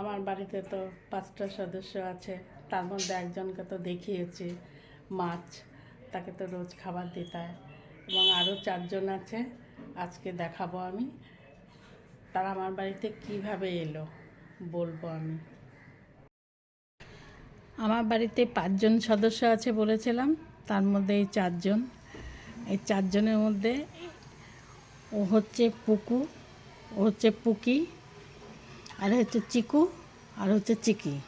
আমার বাড়িতে তো পাঁচটা সদস্য আছে, তার মধ্যে একজনকে তো দেখিয়েছি, মাছ, তাকে তো রোজ খাবার দিতে হয়। এবং আরও চারজন আছে, আজকে দেখাবো আমি। তারা আমার বাড়িতে কীভাবে এলো, বলব আমি। আমার বাড়িতে পাঁচজন সদস্য আছে বলেছিলাম, তার মধ্যে এই চারজন। এই চারজনের মধ্যে ও হচ্ছে পুকু, ও হচ্ছে পুকি আর হচ্ছে চিকু আর হচ্ছে চিকি।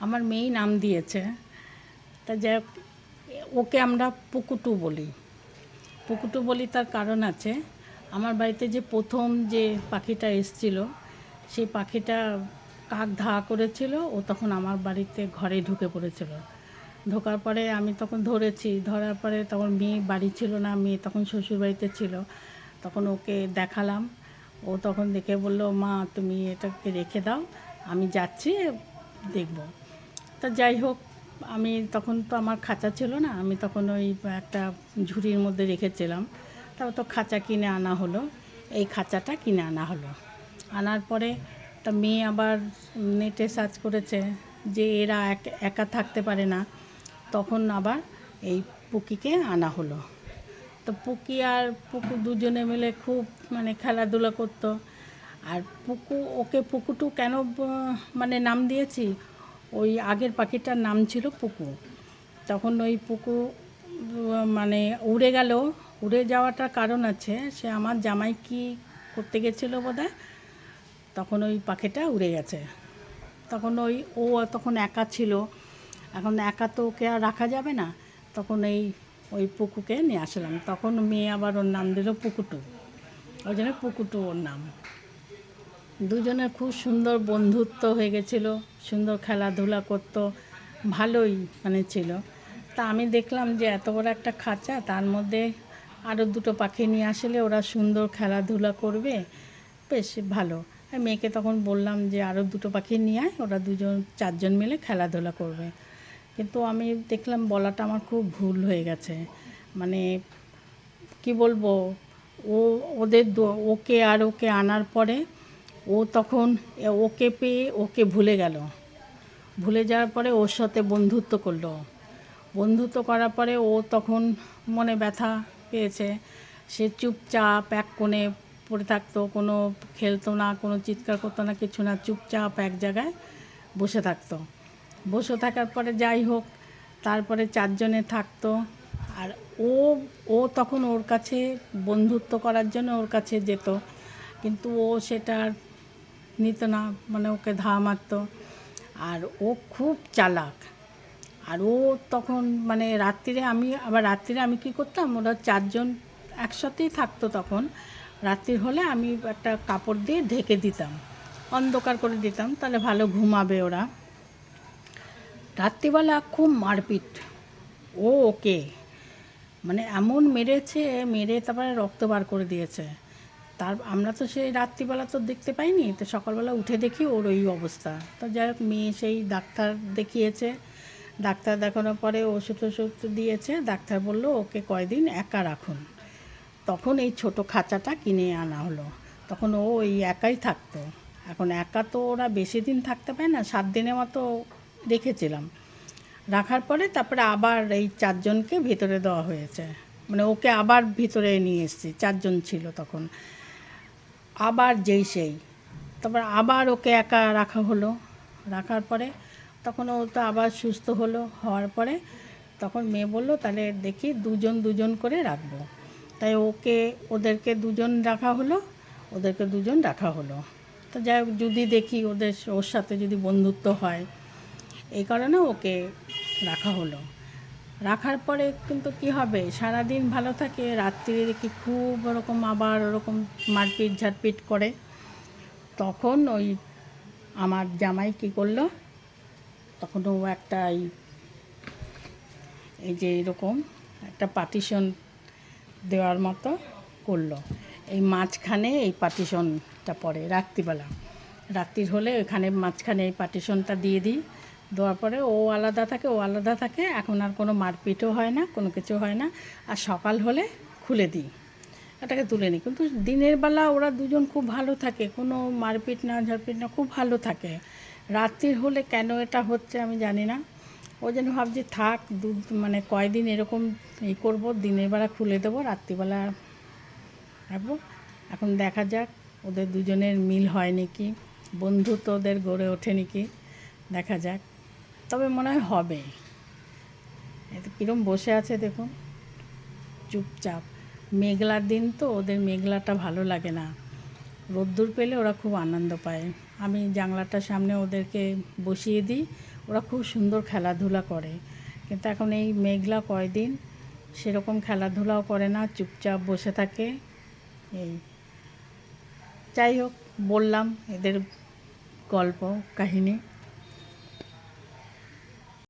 আমার মেয়েই নাম দিয়েছে। তা যাই ওকে আমরা পুকুটু বলি। পুকুটু বলি তার কারণ আছে, আমার বাড়িতে যে প্রথম যে পাখিটা এসছিল, সেই পাখিটা কাক ধা করেছিল, ও তখন আমার বাড়িতে ঘরে ঢুকে পড়েছিল। ঢোকার পরে আমি তখন ধরেছি, ধরার পরে তখন মেয়ে বাড়ি ছিল না, মেয়ে তখন শ্বশুর বাড়িতে ছিল। তখন ওকে দেখালাম ও তখন দেখে বলল, মা, তুমি এটাকে রেখে দাও, আমি যাচ্ছি, দেখব। তা যাই হোক, আমি তখন তো আমার খাঁচা ছিল না, আমি তখন ওই একটা ঝুড়ির মধ্যে রেখেছিলাম। তারপর তো খাঁচা কিনে আনা হলো, এই খাঁচাটা কিনে আনা হলো। আনার পরে তা মেয়ে আবার নেটে সার্চ করেছে যে এরা এক- একা থাকতে পারে না, তখন আবার এই পুকিকে আনা হলো। তো পুকি আর পুকু দুজনে মিলে খুব মানে খেলাধুলা করতো। আর পুকু, ওকে পুকুটু কেন মানে নাম দিয়েছি? ওই আগের পাখিটার নাম ছিল পুকু। তখন ওই পুকু মানে উড়ে গেল। উড়ে যাওয়াটার কারণ আছে, সে আমার জামাই কি করতে গেছিল বোধহয়? তখন ওই পাখিটা উড়ে গেছে। তখন ওই, ও তখন একা ছিল। এখন একা তো ওকে আর রাখা যাবে না। তখন এই ওই পুকুকে নিয়ে আসলাম। তখন মেয়ে আবার ওর নাম দিল পুকুটু। ওই জন্য পুকুটু ওর নাম। দুজনের খুব সুন্দর বন্ধুত্ব হয়ে গেছিল, সুন্দর খেলাধুলা করতো, ভালোই মানে ছিল। তা আমি দেখলাম যে এত বড় একটা খাঁচা, তার মধ্যে আরও দুটো পাখি নিয়ে আসলে ওরা সুন্দর খেলাধুলা করবে, বেশ ভালো। মেয়েকে তখন বললাম যে আরও দুটো পাখি নিয়ে আয়, ওরা দুজন, চারজন মিলে খেলাধুলা করবে। কিন্তু আমি দেখলাম বলাটা আমার খুব ভুল হয়ে গেছে। মানে কি বলব, ও, ওদের ওকে আর ওকে আনার পরে ও তখন ওকে পেয়ে ওকে ভুলে গেল। ভুলে যাওয়ার পরে ওর সাথে বন্ধুত্ব করল। বন্ধুত্ব করার পরে ও তখন মনে ব্যথা পেয়েছে। সে চুপচাপ এক কোণে পড়ে থাকতো, কোনো খেলতো না, কোনো চিৎকার করতো না, কিছু না, চুপচাপ এক জায়গায় বসে থাকতো। বসে থাকার পরে যাই হোক, তারপরে চারজনে থাকতো। আর ও ও তখন ওর কাছে বন্ধুত্ব করার জন্য ওর কাছে যেত। কিন্তু ও সেটা নিত না মানে ওকে ধা মারতো। আর ও খুব চালাক। আর ও তখন মানে রাত্রিরে আমি, আবার রাত্রিরে আমি কি করতাম, ওরা চারজন একসাথেই থাকতো তখন। রাত্রি হলে আমি একটা কাপড় দিয়ে ঢেকে দিতাম। অন্ধকার করে দিতাম, তাহলে ভালো ঘুমাবে ওরা। রাত্রিবেলা খুব মারপিট। ও ওকে। মানে এমন মেরেছে, মেরে তারপরে রক্ত বার করে দিয়েছে। তার, আমরা তো সেই রাত্রিবেলা তো দেখতে পাইনি, তো সকালবেলা উঠে দেখি ওর ওই অবস্থা। তো যাই হোক, মেয়ে সেই ডাক্তার দেখিয়েছে। ডাক্তার দেখানোর পরে ওষুধ ওষুধ দিয়েছে। ডাক্তার বলল, ওকে কয়দিন একা রাখুন। তখন এই ছোট খাঁচাটা কিনে আনা হলো। তখন ও ওই একাই থাকতো। এখন একা তো ওরা বেশি দিন থাকতে পারে না, সাত দিনের মতো রেখেছিলাম রাখার পরে তারপরে আবার এই চারজনকে ভিতরে দেওয়া হয়েছে। মানে ওকে আবার ভিতরে নিয়ে এসেছি, চারজন ছিল তখন। আবার যেই সেই। তারপর আবার ওকে একা রাখা হলো। রাখার পরে তখন ও তো আবার সুস্থ হলো, হওয়ার পরে তখন মেয়ে বলল, তাহলে দেখি দুজন দুজন করে রাখব। তাই ওকে, ওদেরকে দুজন রাখা হলো, ওদেরকে দুজন রাখা হলো। তো যাই হোক, যদি দেখি ওদের, ওর সাথে যদি বন্ধুত্ব হয় এই কারণে ওকে রাখা হলো। রাখার পরে কিন্তু কি হবে? সারাদিন ভালো থাকে, রাত্রিরে দেখি খুব ওরকম আবার ওরকম মারপিট ঝাড়পিট করে। তখন ওই আমার জামাই কী করল? তখন ও একটা এই যে এরকম একটা পার্টিশন দেওয়ার মতো করল। এই মাঝখানে এই পার্টিশনটা পড়ে, রাত্রিবেলা। রাত্রির হলে ওইখানে মাঝখানে এই পার্টিশনটা দিয়ে দিই। দেওয়ার পরে ও আলাদা থাকে, ও আলাদা থাকে। এখন আর কোনো মারপিটও হয় না, কোনো কিছু হয় না। আর সকাল হলে খুলে দিই এটাকে তুলে নিই। কিন্তু দিনের বেলা ওরা দুজন খুব ভালো থাকে, কোনো মারপিট না, ঝাড়পিট না, খুব ভালো থাকে। রাত্রির হলে কেন এটা হচ্ছে আমি জানি না। ওই জন্য ভাবছি, থাক, দু মানে কয়দিন এরকম ই করব, দিনের বেলা খুলে দেবো, রাত্রিবেলা রাখব। এখন দেখা যাক, ওদের দুজনের মিল হয় নাকি, বন্ধুত্ব ওদের গড়ে ওঠে নাকি, দেখা যাক। তবে মনে হয় হবে। এতে কীরম বসে আছে দেখুন। চুপচাপ। মেঘলার দিন তো, ওদের মেঘলাটা ভালো লাগে না। রোদ্দুর পেলে ওরা খুব আনন্দ পায়। আমি জানলাটার সামনে ওদেরকে বসিয়ে দিই, ওরা খুব সুন্দর খেলাধুলা করে। কিন্তু এখন এই মেঘলা কয়দিন সেরকম খেলাধুলাও করে না, চুপচাপ বসে থাকে। এই। যাই হোক, বললাম এদের গল্প, কাহিনী।